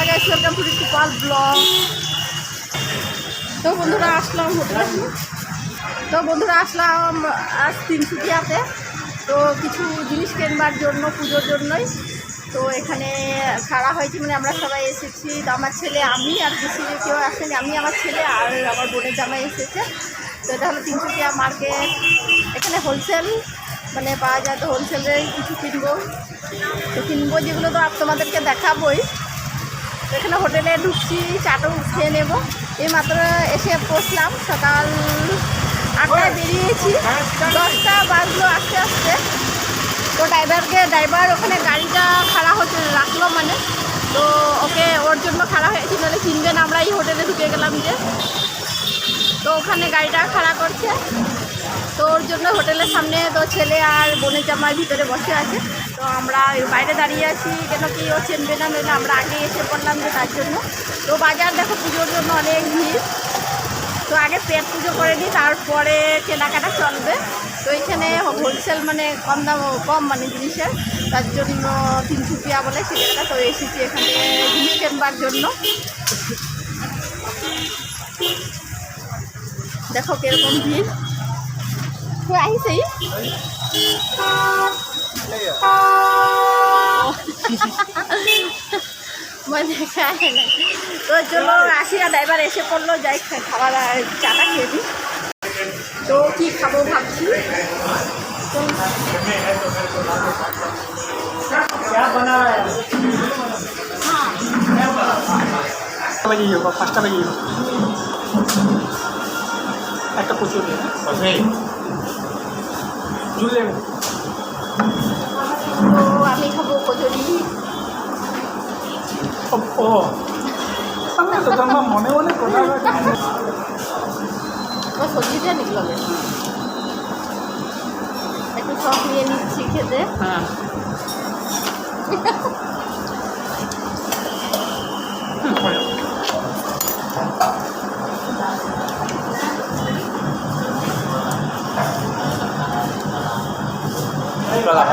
High guys welcome to টিপাল blog তো বন্ধুরা, আসলাম হোটেলে তো বন্ধুরা, আসলাম আজ তিনসুকিয়াতে তো কিছু জিনিস কেনবার জন্য, পুজোর জন্যই। তো এখানে খাড়া হয়েছে মানে আমরা সবাই এসেছি। তো আমার ছেলে, আমি আর বেশি কেউ আসেনি, আমি, আমার ছেলে আর আমার বোনের জামাই এসেছে। তো এটা হলো তিনসুকিয়া মার্কেট। এখানে হোলসেল মানে পাওয়া যায় তো হোলসেলের কিছু কিনবো। তো কিনবো যেগুলো তো আপ তোমাদেরকে দেখাবোই। এখানে হোটেলে ঢুকছি চাটাও খেয়ে নেব। এই মাত্র এসে বসলাম সকাল আটটায় বেরিয়েছি। দশটা বাজলো আস্তে আস্তে। তো ড্রাইভারকে ড্রাইভার ওখানে গাড়িটা খাড়া হচ্ছে রাখল মানে। তো ওকে ওর জন্য খাড়া হয়েছি নাহলে কিনবেন আমরা এই হোটেলে ঢুকে গেলাম যে। তো ওখানে গাড়িটা খাড়া করছে। তো ওর জন্য হোটেলের সামনে তো ছেলে আর বোনের জামাই ভিতরে বসে আছে। তো আমরা বাইরে দাঁড়িয়ে আছি, কেন কি ও চেনবে না, নইলে আমরা আগে এসে পড়লাম যে তার জন্য। তো বাজার দেখো পুজোর জন্য অনেক ভিড়। তো আগে পেট পুজো করে নিই, তারপরে কেনাকাটা চলবে। তো এখানে হোলসেল মানে কম দাম, কম মানে জিনিসের। তার জন্য তিনসুকিয়া বলে সেটা তো এসেছি এখানে জিনিস কেনবার জন্য। দেখো কীরকম ভিড়। তুই আহিছেই মই দেখাই নাই। তো চলো আসি আর ড্রাইভার এসে পড়ল যাই খা- খাবার আর চাটা খেয়ে দিই তো কি খাব ভাবছি? পাঁচটা বাজে একটা প্রচুর ঝুল আমি খাব কচুরি। ও ও সামনে তো তোমার মনে মনে কথা সবজিটা নিকলো একটু সব নিয়ে নিচ্ছি খেতে। হ্যাঁ।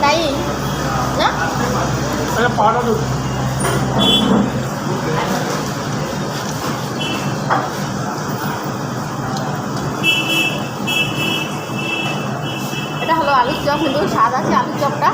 তো মিঠা নেই নাই না? এটা হলো আলুর চপ কিন্তু স্বাদ আছে আলুর চপটা।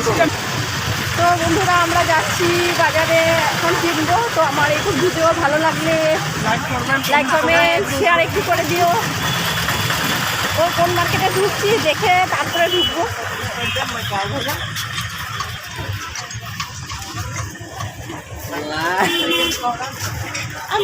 তো বন্ধুরা আমরা যাচ্ছি বাজারে এখন কিনবো। তো আমার এই ভিডিও ভালো লাগলে লাইক কমেন্ট শেয়ার একটু করে দিও। ও কোন মার্কেটে ঢুকছি দেখে তারপরে ঢুকবো। আর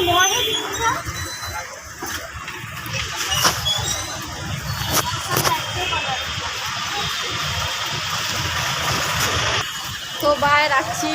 তো বাই রাখছি।